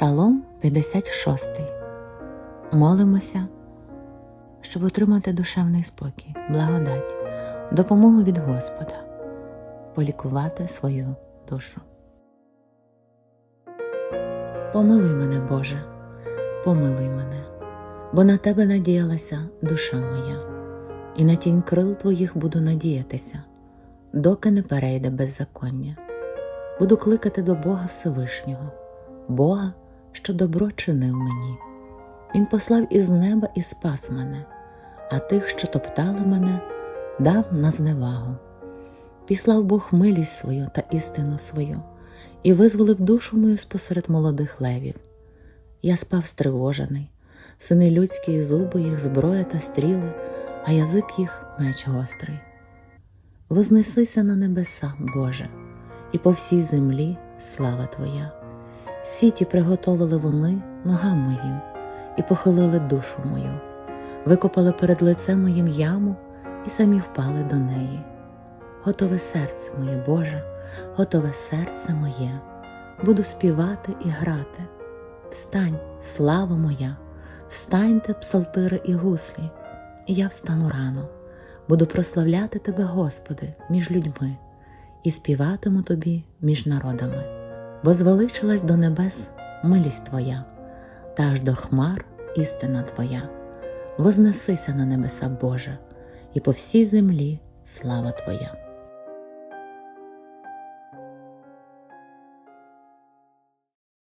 Псалом 56. Молимося, щоб отримати душевний спокій, благодать, допомогу від Господа, полікувати свою душу. Помилуй мене, Боже, помилуй мене, бо на Тебе надіялася душа моя, і на тінь крил Твоїх буду надіятися, доки не перейде беззаконня. Буду кликати до Бога Всевишнього, Бога, що добро чинив мені. Він послав із неба і спас мене, а тих, що топтали мене, дав на зневагу. Післав Бог милість свою та істину свою, і визволив душу мою спосеред молодих левів. Я спав стривожений, сини людські, зуби їх, зброя та стріли, а язик їх меч гострий. Вознесися на небеса, Боже, і по всій землі слава Твоя. Сіті приготовили вони ногам моїм і похилили душу мою, викопали перед лицем моїм яму і самі впали до неї. Готове серце моє, Боже, готове серце моє, буду співати і грати. Встань, слава моя, встаньте, псалтири і гуслі, і я встану рано, буду прославляти Тебе, Господи, між людьми, і співатиму Тобі між народами, бо звеличилась до небес милість Твоя, та аж до хмар істина Твоя. Вознесися на небеса, Боже, і по всій землі слава Твоя.